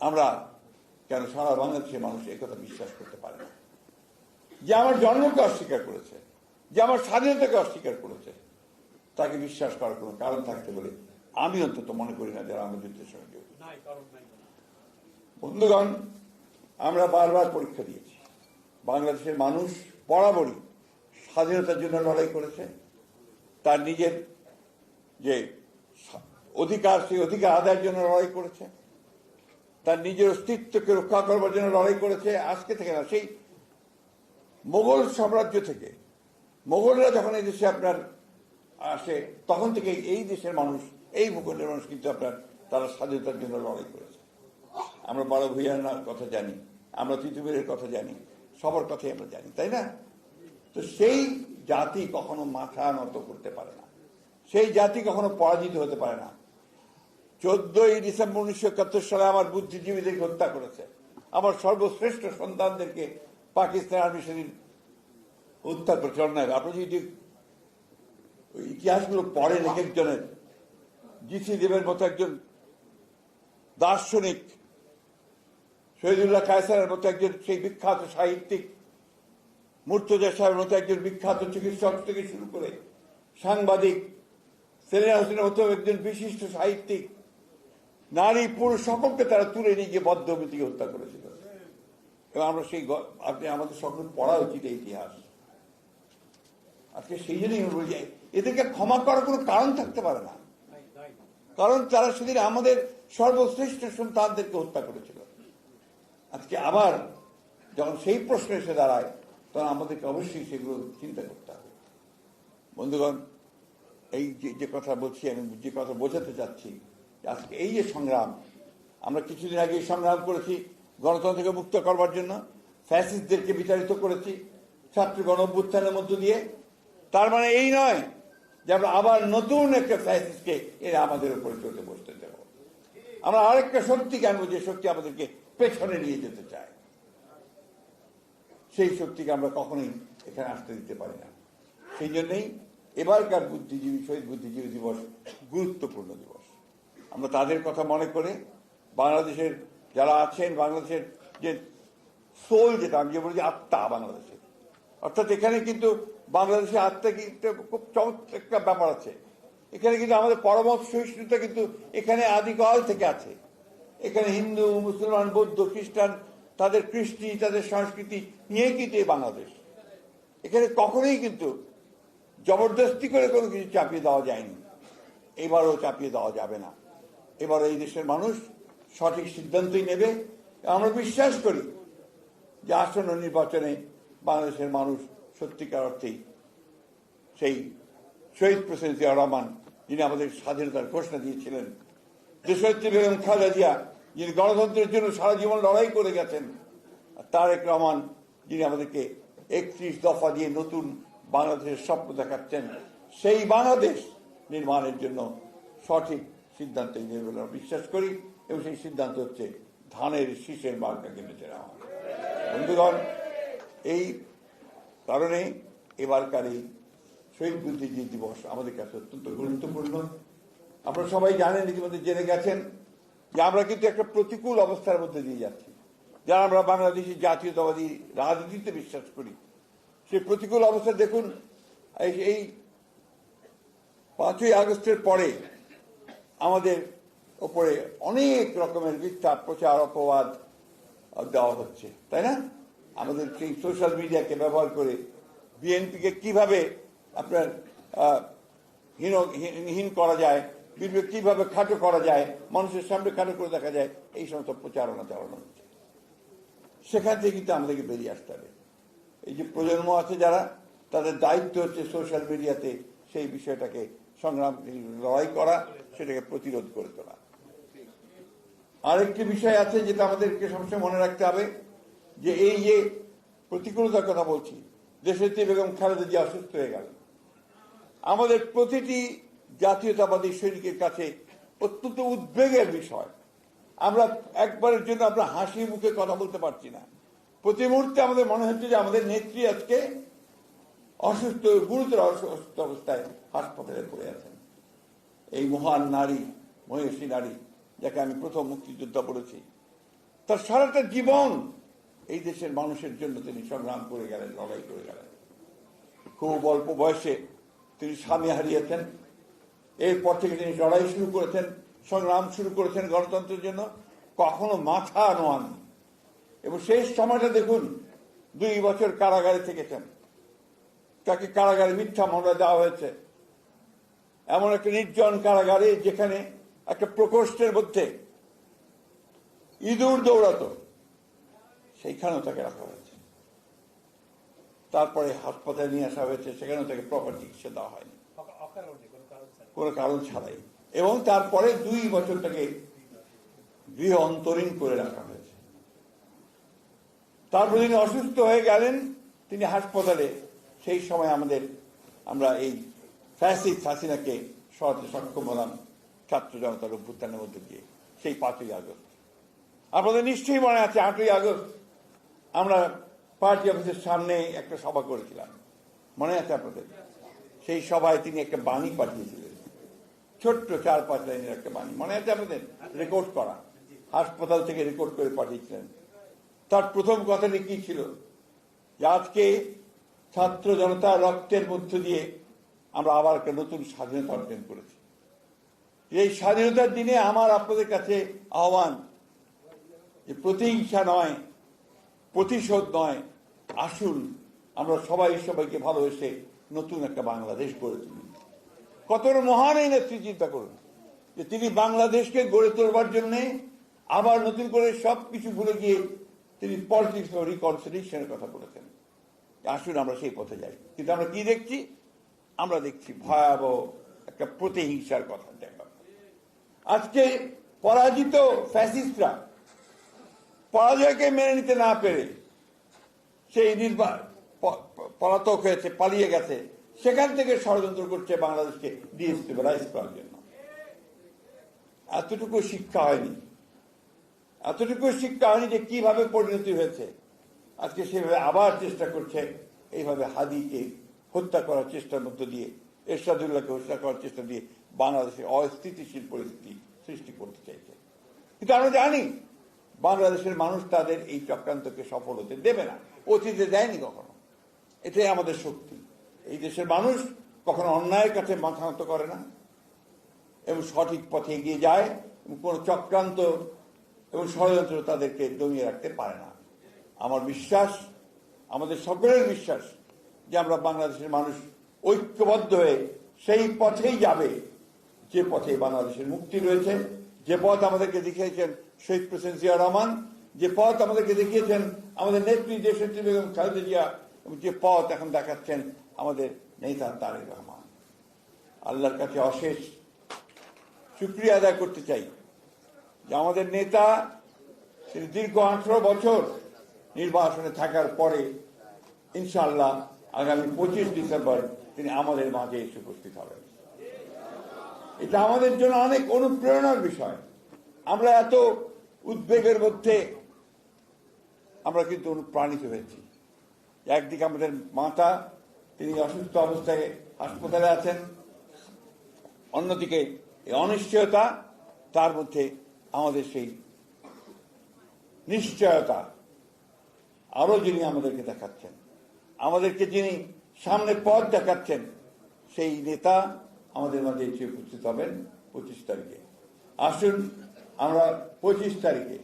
আমরা কেন সারা বাংলাদেশের মানুষ একথা বিশ্বাস করতে পারে না? যে আমার জন্মকে অস্বীকার করেছে যে আমার স্বাধীনতাকে অস্বীকার করেছে তাকে বিশ্বাস করার কোনো কারণ থাকতে বলে আমি অন্তত মনে করি না যারা আমার যুদ্ধের সঙ্গে বন্ধুগণ আমরা বারবার পরীক্ষা দিয়েছি। বাংলাদেশের মানুষ বরাবরই স্বাধীনতার জন্য লড়াই করেছে। তার নিজের যে অধিকার সেই অধিকার আদায়ের জন্য লড়াই করেছে। তার নিজের অস্তিত্বকে রক্ষা করবার জন্য লড়াই করেছে আজকে থেকে না, সেই মোগল সাম্রাজ্য থেকে। মোগলরা যখন এই দেশে আপনার আসে, তখন থেকে এই দেশের মানুষ, এই ভূখণ্ডের মানুষ কিন্তু আপনার তারা স্বাধীনতার জন্য লড়াই করেছে। আমরা বড় ভুইয়ানার কথা জানি, আমরা তিতুমিরের কথা জানি, সবার কথাই আমরা জানি, তাই না? তো সেই জাতি কখনো মাথা নত করতে পারে না। সেই জাতি কখনো পরাজিত হতে পারে না। চোদ্দই ডিসেম্বর উনিশশো একাত্তর সালে আমার বুদ্ধিজীবীদেরকে হত্যা করেছে। আমার সর্বশ্রেষ্ঠ সন্তানদেরকে পাকিস্তান আর্মি সেদিন হত্যা করেছে। অন্যায়, আপনি যদি ইতিহাসগুলো পড়েন এক একজনের। জিসি দেবের মতো একজন দার্শনিক, শহীদুল্লাহ কায়সারের মতো একজন সেই বিখ্যাত সাহিত্যিক, মুর্তজা সাহেবের মতো একজন বিখ্যাত চিকিৎসক থেকে শুরু করে সাংবাদিক, সেলিনা হোসেনের মতো একজন বিশিষ্ট সাহিত্যিক নারী পুরুষ সকলকে তারা তুলে নিয়ে গিয়ে বদ্ধমিতিকে হত্যা করেছিল। এবং আমরা সেই আপনি আমাদের সকল পড়া উচিত এই ইতিহাস। আজকে সেই জন্যই বলি এদেরকে ক্ষমা করার কোনো কারণ থাকতে পারে না। কারণ তারা সেদিন আমাদের সর্বশ্রেষ্ঠ সন্তানদেরকে হত্যা করেছিল। আজকে আবার যখন সেই প্রশ্ন এসে দাঁড়ায়, তখন আমাদেরকে অবশ্যই সেগুলো চিন্তা করতে হবে। বন্ধুগণ, এই যে কথা বলছি, আমি যে কথা বোঝাতে চাচ্ছি আজকে এই যে সংগ্রাম, আমরা কিছুদিন আগে সংগ্রাম করেছি গণতন্ত্রকে মুক্ত করবার জন্য, ফ্যাসিস্টদেরকে বিতাড়িত করেছি ছাত্র গণ অভ্যুত্থানের মধ্য দিয়ে। তার মানে এই নয় যে আমরা আবার নতুন একটা ফ্যাসিস্টকে এরা আমাদের উপরে চলতে বসতে দেব। আমরা আরেকটা শক্তিকে আনব যে শক্তি আমাদেরকে পেছনে নিয়ে যেতে চায়। সেই শক্তিকে আমরা কখনোই এখানে আসতে দিতে পারি না। সেই জন্যই এবারকার বুদ্ধিজীবী, শহীদ বুদ্ধিজীবী দিবস গুরুত্বপূর্ণ দিবস। আমরা তাদের কথা মনে করে। বাংলাদেশের যারা আছেন, বাংলাদেশের যে সোল যেটা, আমি যে বলি আত্মা বাংলাদেশের অর্থাৎ এখানে কিন্তু বাংলাদেশের আত্মা কিন্তু খুব চমৎকার একটা ব্যাপার আছে। এখানে কিন্তু আমাদের পরমত সহিষ্ণুতা কিন্তু এখানে আদিকাল থেকে আছে। এখানে হিন্দু, মুসলমান, বৌদ্ধ, খ্রিস্টান, তাদের কৃষ্টি, তাদের সংস্কৃতি নিয়ে কিন্তু এই বাংলাদেশ। এখানে কখনোই কিন্তু জবরদস্তি করে কোনো কিছু চাপিয়ে দেওয়া যায়নি। এবারও চাপিয়ে দেওয়া যাবে না। এবার এই দেশের মানুষ সঠিক সিদ্ধান্তই নেবে। আমরা বিশ্বাস করি যে আসন্ন নির্বাচনে বাংলাদেশের মানুষ সত্যিকার অর্থেই সেই শহীদ প্রেসিডেন্ট জিয়া রহমান, যিনি আমাদের স্বাধীনতার ঘোষণা দিয়েছিলেন। দেশনেত্রী বেগম খালেদা জিয়া, যিনি গণতন্ত্রের জন্য সারা জীবন লড়াই করে গেছেন তারেক রহমান, যিনি আমাদেরকে একত্রিশ দফা দিয়ে নতুন বাংলাদেশের স্বপ্ন দেখাচ্ছেন, সেই বাংলাদেশ নির্মাণের জন্য সঠিক সিদ্ধান্ত নেবে বলে, বিশ্বাস করি, এবং সেই সিদ্ধান্ত হচ্ছে ধানের শীষের মার্কাকে বেছে নেওয়া বন্ধুগণ, এই কারণে এবারকার এই শহীদ বুদ্ধিজীবী দিবস আমাদের কাছে অত্যন্ত গুরুত্বপূর্ণ। আপনারা সবাই জানেন, ইতিমধ্যে জেনে গেছেন যে আমরা কিন্তু একটা প্রতিকূল অবস্থার মধ্যে দিয়ে যাচ্ছি। যারা আমরা বাংলাদেশি জাতীয়তাবাদী রাজনীতিতে বিশ্বাস করি সেই প্রতিকূল অবস্থা দেখুন এই পাঁচই আগস্টের পরে আমাদের ওপরে অনেক রকমের মিথ্যা প্রচার, অপবাদ দেওয়া হচ্ছে, তাই না? আমাদের সেই সোশ্যাল মিডিয়াকে ব্যবহার করে বিএনপিকে কীভাবে আপনার হীন করা যায় বিবেক কীভাবে খাটো করা যায়, মানুষের সামনে খাটো করে দেখা যায়, এই সমস্ত প্রচারণা চালানো হচ্ছে। সেখান থেকে কিন্তু আমাদেরকে বেরিয়ে আসতে হবে। এই যে প্রজন্ম আছে যারা, তাদের দায়িত্ব হচ্ছে সোশ্যাল মিডিয়াতে সেই বিষয়টাকে সংগ্রাম লড়াই করা, সেটাকে প্রতিরোধ করে তোলা। আরেকটি বিষয় আছে যেটা আমাদেরকে সবসময় মনে রাখতে হবে, যে এই যে প্রতিকূলতার কথা বলছি, দেশনেত্রী বেগম খালেদা জিয়া অসুস্থ হয়ে গেল। আমাদের প্রতিটি জাতীয়তাবাদী সৈনিকের কাছে অত্যন্ত উদ্বেগের বিষয়। আমরা একবারের জন্য আমরা হাসি মুখে কথা বলতে পারছি না। প্রতি মুহূর্তে আমাদের মনে হচ্ছে যে আমাদের নেত্রী আজকে অসুস্থ, গুরুতর অসুস্থ অবস্থায় হাসপাতালে পড়ে আছেন। এই মহান নারী মহিষী নারী, যাকে আমি প্রথম মুক্তিযোদ্ধা বলেছি, তার সারাটা জীবন এই দেশের মানুষের জন্য তিনি সংগ্রাম করে গেলেন, লড়াই করে গেলেন। খুব অল্প বয়সে তিনি স্বামী হারিয়েছেন। এরপর থেকে তিনি লড়াই শুরু করেছেন, সংগ্রাম শুরু করেছেন গণতন্ত্রের জন্য। কখনো মাথা নোয়ান এবং শেষ সময়টা দেখুন, দুই বছর কারাগারে থেকেছেন। তাকে কারাগারে মিথ্যা মামলা দেওয়া হয়েছে। এমন একটা নির্জন কারাগারে যেখানে একটা প্রকোষ্ঠের মধ্যে ইঁদুর দৌড়াতো, সেইখানেও তাকে রাখা হয়েছে। তারপরে হাসপাতালে নিয়ে আসা হয়েছে, সেখানেও তাকে প্রপার চিকিৎসা দেওয়া হয়নি। কোনো কারণ ছাড়াই। এবং তারপরে দুই বছর তাকে গৃহ অন্তরীণ করে রাখা হয়েছে। তারপর তিনি অসুস্থ হয়ে গেলেন, তিনি হাসপাতালে সেই সময় আমাদের, আমরা এই ফ্যাসিস হাসিনাকে সরাতে সক্ষম হলাম ছাত্র জনতার অভ্যুত্থানের মধ্যে দিয়ে, সেই পাঁচই আগস্ট। আপনাদের নিশ্চয়ই মনে আছে, আটই আগস্ট আমরা পার্টি অফিসের সামনে একটা সভা করেছিলাম। মনে আছে আপনাদের? সেই সভায় তিনি একটা বাণী পাঠিয়েছিলেন। ছোট্ট চার পাঁচ লাইনের একটা বাণী। মনে আছে আপনাদের? রেকর্ড করা। হাসপাতাল থেকে রেকর্ড করে পাঠিয়েছিলেন। তার প্রথম কথাটি কি ছিল? যে আজকে ছাত্র জনতা রক্তের মধ্য দিয়ে আমরা আবার একটা নতুন স্বাধীনতা অর্জন করেছি। এই স্বাধীনতার দিনে আমার আপনাদের কাছে আহ্বান যে প্রতিহিংসা নয়, প্রতিশোধ নয়, আসুন আমরা সবাই সবাইকে ভালোবেসে নতুন একটা বাংলাদেশ গড়ে তুলি। কত মহান এই নেত্রী, চিন্তা করুন, যে তিনি বাংলাদেশকে গড়ে তোলবার জন্য আবার নতুন করে সব কিছু ভুলে গিয়ে তিনি পলিটিক্স রিকনসিলিয়েশনের কথা বলেছেন। আসুন আমরা সেই পথে যাই। কিন্তু আমরা কি দেখছি? আমরা দেখছি ভয়াবহ একটা প্রতিহিংসার কথা দেখা। আজকে পরাজিত ফ্যাসিস্টরা পরাজয়কে মেনে নিতে না পেরে সেই নির্বাণ পলাতক হয়েছে, পালিয়ে গেছে, সেখান থেকে ষড়যন্ত্র করছে বাংলাদেশকে ডিএসটিভাইজ করার জন্য। এতটুকু শিক্ষা হয়নি। এতটুকু শিক্ষা হয়নি যে কীভাবে পরিণতি হয়েছে। আজকে সেভাবে আবার চেষ্টা করছে এইভাবে হাদিকে হত্যা করার চেষ্টার মধ্য দিয়ে, এরশাদুল্লাহকে হত্যা করার চেষ্টা দিয়ে বাংলাদেশে অস্থিতিশীল পরিস্থিতি সৃষ্টি করতে চাইছে। কিন্তু আমরা জানি বাংলাদেশের মানুষ তাদের এই চক্রান্তকে সফল হতে দেবে না, অতীতে দেয়নি কখনো। এটাই আমাদের শক্তি। এই দেশের মানুষ কখনো অন্যায়ের কাছে মাথা নত করে না এবং সঠিক পথে এগিয়ে যায় এবং কোনো চক্রান্ত এবং ষড়যন্ত্র তাদেরকে দমিয়ে রাখতে পারে না। আমার বিশ্বাস, আমাদের সকলের বিশ্বাস যে আমরা বাংলাদেশের মানুষ ঐক্যবদ্ধ হয়ে সেই পথেই যাবে, যে পথে বাংলাদেশের মুক্তি রয়েছে, যে পথ আমাদেরকে দেখিয়েছেন শহীদ প্রেসিডেন্ট জিয়া রহমান, যে পথ আমাদেরকে দেখিয়েছেন আমাদের নেত্রী দেশনেত্রী বেগম খালেদা জিয়া যে পথ এখন দেখাচ্ছেন আমাদের নেতা তারেক রহমান। আল্লাহর কাছে অশেষ শুক্রিয়া আদায় করতে চাই যে আমাদের নেতা, তিনি দীর্ঘ আঠারো বছর নির্বাসনে থাকার পরে, ইনশাআল্লাহ আগামী পঁচিশ ডিসেম্বর তিনি আমাদের মাঝে এসে উপস্থিত হবেন। এটা আমাদের জন্য অনেক অনুপ্রেরণার বিষয়। আমরা এত উদ্বেগের মধ্যে আমরা কিন্তু অনুপ্রাণিত হয়েছি। একদিকে আমাদের মাতা, তিনি অসুস্থ অবস্থায় হাসপাতালে আছেন। অন্যদিকে এই অনিশ্চয়তা, তার মধ্যে আমাদের সেই নিশ্চয়তা আরও যিনি আমাদেরকে দেখাচ্ছেন, আমাদেরকে যিনি সামনে পথ দেখাচ্ছেন, সেই নেতা আমাদের মাঝে এসে উপস্থিত হবেন পঁচিশ তারিখে। আসুন আমরা পঁচিশ তারিখে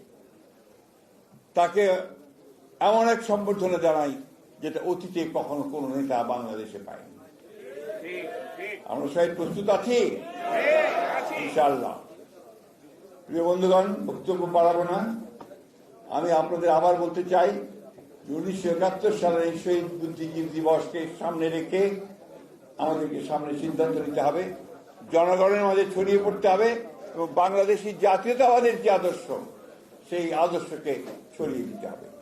তাকে এমন এক সম্বর্ধনা জানাই যেটা অতীতে কখনো কোনো নেতা বাংলাদেশে পায়নি। আমরা সবাই প্রস্তুত আছি? ইনশাআল্লাহ। প্রিয় বন্ধুগণ, বক্তব্য বাড়াবো না। আমি আপনাদের আবার বলতে চাই উনিশশো একাত্তর সালের শহীদ বুদ্ধিজীবী দিবসকে সামনে রেখে আমাদেরকে সামনে সিদ্ধান্ত নিতে হবে। জনগণের মাঝে ছড়িয়ে পড়তে হবে এবং বাংলাদেশি জাতীয়তাবাদের যে আদর্শ, সেই আদর্শকে ছড়িয়ে দিতে হবে।